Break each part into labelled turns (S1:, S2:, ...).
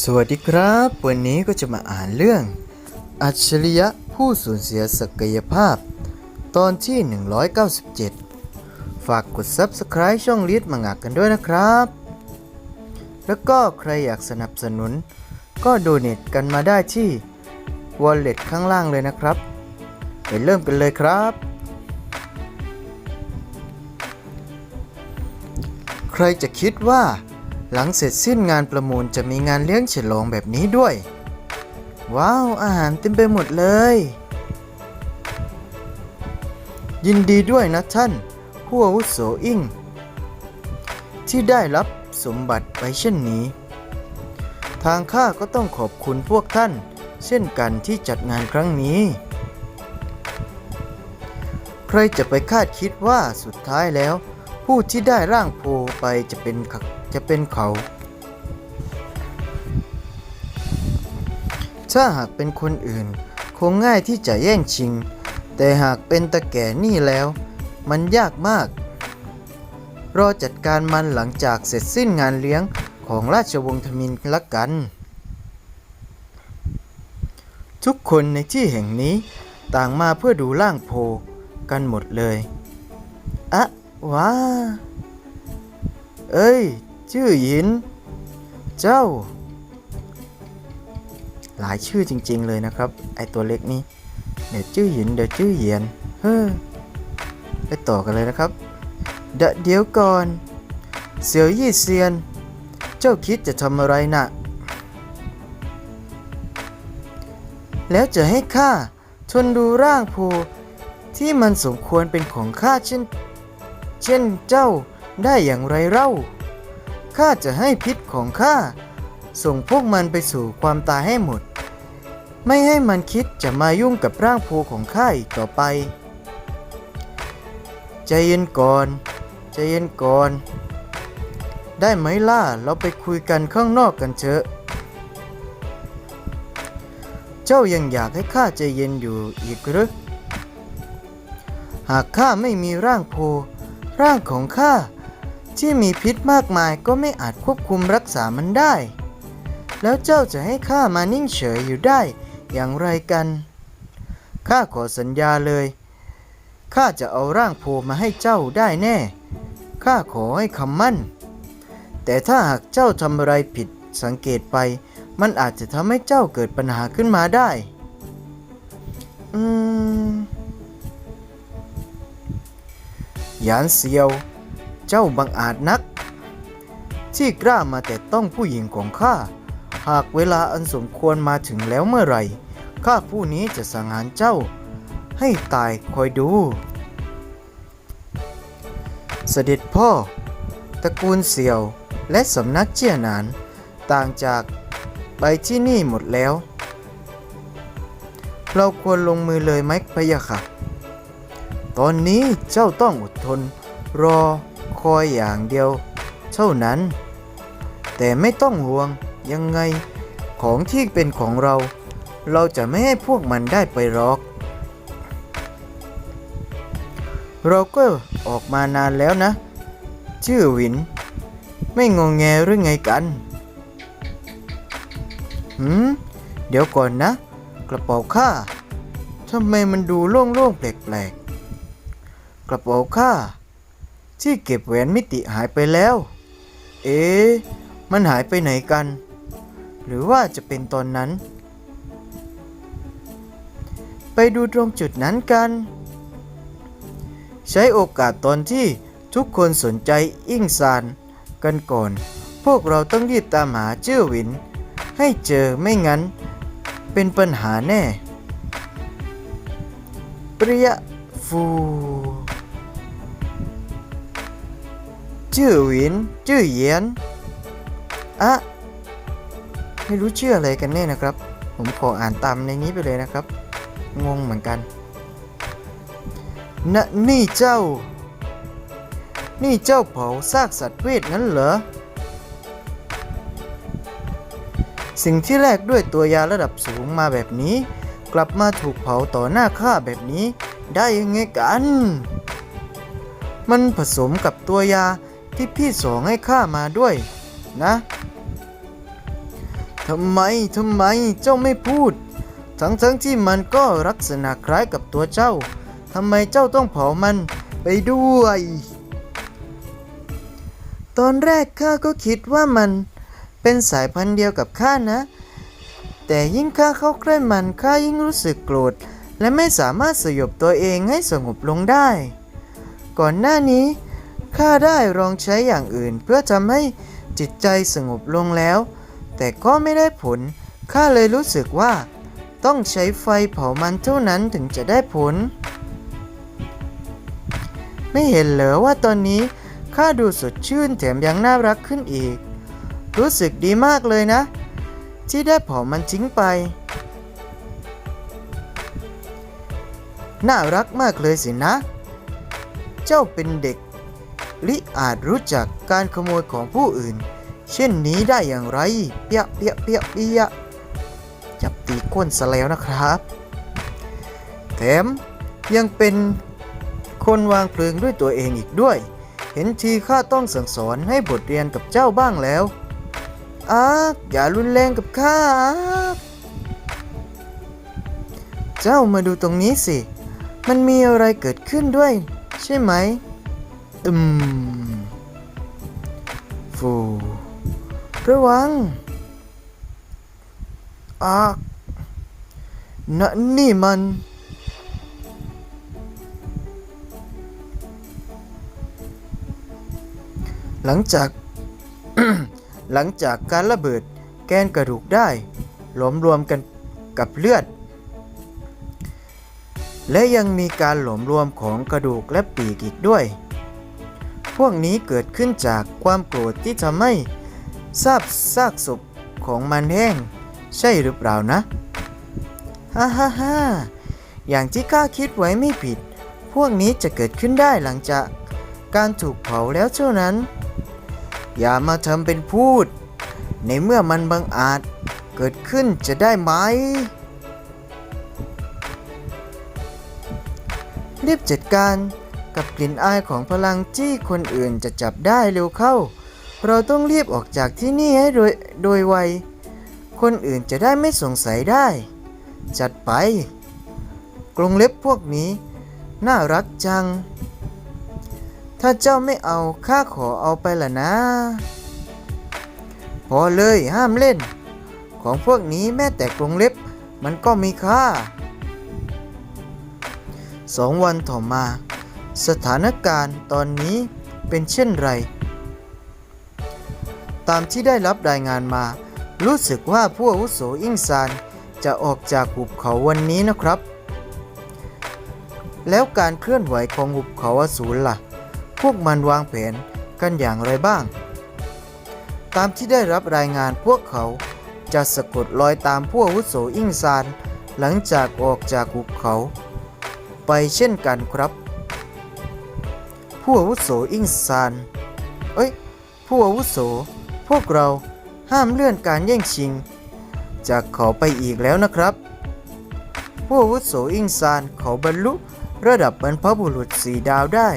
S1: สวัสดีครับ วันนี้ก็จะมาอ่านเรื่อง อัจฉริยะผู้สูญเสียศักยภาพ ตอนที่ 197 ฝากกด Subscribe ช่องลิดมังงะกันด้วยนะครับ แล้วก็ใครอยากสนับสนุน ก็โดเน a กันมาได้ที่ Wallet ข้างล่างเลยนะครับ ไปเริ่มกันเลยครับ ใครจะคิดว่า หลังเสร็จสิ้นงานประมูลจะมีงานเลี้ยงฉลองแบบนี้ด้วย ว้าว อาหารเต็มไปหมดเลย ยินดีด้วยนะท่าน ผู้อาวุโสอิงที่ได้รับสมบัติไปเช่นนี้ ทางข้าก็ต้องขอบคุณพวกท่าน เช่นกันที่จัดงานครั้งนี้ ใครจะไปคาดคิดว่าสุดท้ายแล้ว ผู้ที่ได้ร่างโพไปจะเป็นขจะเป็นเขา ถ้าหากเป็นคนอื่น คงง่ายที่จะแย่งชิง แต่หากเป็นตะแก่นี่แล้ว มันยากมาก รอจัดการมันหลังจากเสร็จสิ้นงานเลี้ยงของราชวงศ์ทมินละกัน ทุกคนในที่แห่งนี้ต่างมาเพื่อดูร่างโพกันหมดเลย อะ ว้า เอ้ย ชื่อหยิน เจ้า หลายชื่อจริง ๆ เลยนะครับ ไอตัวเล็กนี้ เดี๋ยวชื่อหยิน เดี๋ยวชื่อเหยียน เฮ้อ ไปต่อกันเลยนะครับ เดเดี๋ยวก่อน เสี่ยวยี่เซียน เจ้าคิดจะทำอะไรน่ะ แล้วจะให้ข้าทนดูร่างโพที่มันสมควรเป็นของข้าเช่น เช่นเจ้าได้อย่างไรเล่า ข้าจะให้พิษของข้า ส่งพวกมันไปสู่ความตายให้หมด ไม่ให้มันคิดจะมายุ่งกับร่างโพของข้าอีกต่อไป ใจเย็นก่อน ใจเย็นก่อน ได้ไหมล่ะ เราไปคุยกันข้างนอกกันเถอะเจ้ายังอยากให้ข้าใจเย็นอยู่อีกหรือ หากข้าไม่มีร่างโพ ร่างของข้าที่มีพิษมากมายก็ไม่อาจควบคุมรักษามันได้ แล้วเจ้าจะให้ข้ามานิ่งเฉยอยู่ได้อย่างไรกัน ข้าขอสัญญาเลย ข้าจะเอาร่างโพมาให้เจ้าได้แน่ ข้าขอให้คำมั่น แต่ถ้าหากเจ้าทำอะไรผิดสังเกตไป มันอาจจะทำให้เจ้าเกิดปัญหาขึ้นมาได้ อืม ยานเซียว เจ้าบังอาจนัก ที่กล้ามาแต่ต้องผู้หญิงของข้า หากเวลาอันสมควรมาถึงแล้วเมื่อไหร่ ข้าผู้นี้จะสังหารเจ้า ให้ตายคอยดู เสด็จพ่อ ตระกูลเสี่ยวและสำนักเจียหนาน ต่างจากไปที่นี่หมดแล้ว เราควรลงมือเลยไหมพะยะค่ะ ตอนนี้เจ้าต้องอดทน รอคอยอย่างเดียว เท่านั้น แต่ไม่ต้องห่วงยังไงของที่เป็นของเรา เราจะไม่ให้พวกมันได้ไปหรอก เราก็ออกมานานแล้วนะ ชื่อวิน ไม่งงแงหรือไงกันหืมเดี๋ยวก่อนนะ กระเป๋าข้าทำไมมันดูโล่งๆแปลกๆก ระเป๋าข้าที่เก็บแหวนมิติหายไปแล้ว เอ๊ะ มันหายไปไหนกัน หรือว่าจะเป็นตอนนั้น ไปดูตรงจุดนั้นกัน ใช้โอกาสตอนที่ทุกคนสนใจอิ่งซานกันก่อน พวกเราต้องรีบตามหาเจ้าวิน ให้เจอไม่งั้น เป็นปัญหาแน่ เปรียฟู ชื่อหวินชื่อเหยียน อะไม่รู้ชื่ออะไรกันแน่นะครับ ผมขออ่านตามในนี้ไปเลยนะครับ งงเหมือนกันนะนี่เจ้า นี่เจ้าเผาซากสัตว์เวทนั้นเหรอ สิ่งที่แลกด้วยตัวยาระดับสูงมาแบบนี้ กลับมาถูกเผาต่อหน้าข้าแบบนี้ได้ยังไงกัน มันผสมกับตัวยา ที่พี่สองให้ข้ามาด้วยนะทำไมทำไมเจ้าไม่พูด ทั้งทั้งที่มันก็ลักษณะคล้ายกับตัวเจ้าทำไมเจ้าต้องเผามันไปด้วย ตอนแรกข้าก็คิดว่ามันเป็นสายพันธุ์เดียวกับข้านะ แต่ยิ่งข้าเข้าใกล้มันข้ายิ่งรู้สึกโกรธ และไม่สามารถสยบตัวเองให้สงบลงได้ ก่อนหน้านี้ ข้าได้ลองใช้อย่างอื่นเพื่อทำให้จิตใจสงบลงแล้ว แต่ก็ไม่ได้ผล ข้าเลยรู้สึกว่า ต้องใช้ไฟเผามันเท่านั้นถึงจะได้ผล ไม่เห็นเหรอว่าตอนนี้ข้าดูสดชื่นแถมยังน่ารักขึ้นอีก รู้สึกดีมากเลยนะ ที่ได้เผามันทิ้งไป น่ารักมากเลยสินะ เจ้าเป็นเด็ก ลิอาจรู้จักการขโมยของผู้อื่น เช่นนี้ได้อย่างไร เปียเปียเปียเปียจับตีก้นซะแล้วนะครับ แถมยังเป็นคนวางเพลิงด้วยตัวเองอีกด้วย เห็นทีข้าต้องสั่งสอนให้บทเรียนกับเจ้าบ้างแล้วอาอย่ารุนแรงกับข้าเจ้ามาดูตรงนี้สิ มันมีอะไรเกิดขึ้นด้วย ใช่ไหม อืมฟูระวังอากนั่นนี่มัน หลังจาก หลังจากการระเบิดแกนกระดูกได้ หลอมรวมกันกับเลือด และยังมีการหลอมรวมของกระดูกและปีกอีกด้วย พวกนี้เกิดขึ้นจากความโกรธที่ทำให้ซาบซากศพของมันแห้ง ใช่หรือเปล่านะ ฮ่าฮ่าฮ่าอย่างที่ข้าคิดไว้ไม่ผิด พวกนี้จะเกิดขึ้นได้หลังจากการถูกเผาแล้วเท่านั้น อย่ามาทำเป็นพูด ในเมื่อมันบังอาจเกิดขึ้นจะได้ไหมรีบจัดการ กับกลิ่นอายของพลังที่คนอื่นจะจับได้เร็วเข้า เราต้องรีบออกจากที่นี่ให้โดยโดยไว คนอื่นจะได้ไม่สงสัยได้ จัดไป กรงเล็บพวกนี้ น่ารักจัง ถ้าเจ้าไม่เอาข้าขอเอาไปละนะ พอเลยห้ามเล่น ของพวกนี้แม้แต่กรงเล็บมันก็มีค่าสองวันต่อมา สถานการณ์ตอนนี้เป็นเช่นไร ตามที่ได้รับรายงานมา รู้สึกว่าผู้อาวุโสอิงซานจะออกจากหุบเขาวันนี้นะครับ แล้วการเคลื่อนไหวของหุบเขาอสูรล่ะ พวกมันวางแผนกันอย่างไรบ้าง ตามที่ได้รับรายงานพวกเขาจะสะกดรอยตามผู้อาวุโสอิงซานหลังจากออกจากหุบเขา ไปเช่นกันครับ ผู้อาวุโสอิงซาน เอ้ย ผู้อาวุโส พวกเราห้ามเลื่อนการแย่งชิง จากเขาไปอีกแล้วนะครับ ผู้อาวุโสอิงซานเขาบรรลุระดับบรรพบุรุษสีดาวได้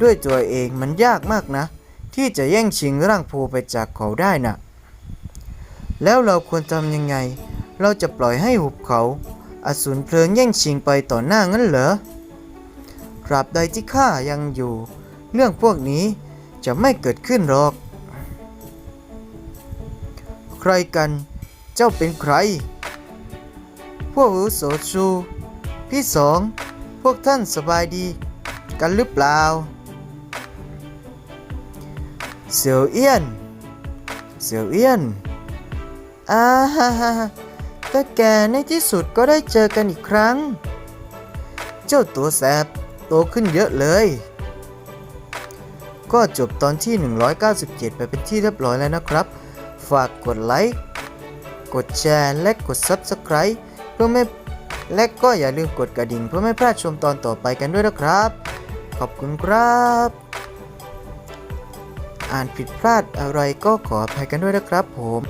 S1: ด้วยตัวเองมันยากมากนะ ที่จะแย่งชิงร่างภูไปจากเขาได้น่ะ แล้วเราควรทำยังไง เราจะปล่อยให้หุบเขาอสูรเพลิงแย่งชิงไปต่อหน้างั้นเหรอ ตราบใดที่ข้ายังอยู่ เรื่องพวกนี้จะไม่เกิดขึ้นหรอก ใครกัน เจ้าเป็นใคร พวกอุโสชู พี่สอง พวกท่านสบายดี กันหรือเปล่า เสี่ยวเอี้ยน เสี่ยวเอี้ยนอ่าฮ่าฮ่าฮ่าแต่แกในที่สุดก็ได้เจอกันอีกครั้ง เจ้าตัวแสบ ขึ้นเยอะเลย ก็จบตอนที่ 197 ไปเป็นที่เรียบร้อยแล้วนะครับ ฝากกดไลค์กดแชร์และกด Subscribe เพื่อไม่และก็อย่าลืมกดกระดิ่งเพื่อไม่พลาดชมตอนต่อไปกันด้วยนะครับ ขอบคุณครับ อ่านผิดพลาดอะไรก็ขออภัยกันด้วยนะครับผม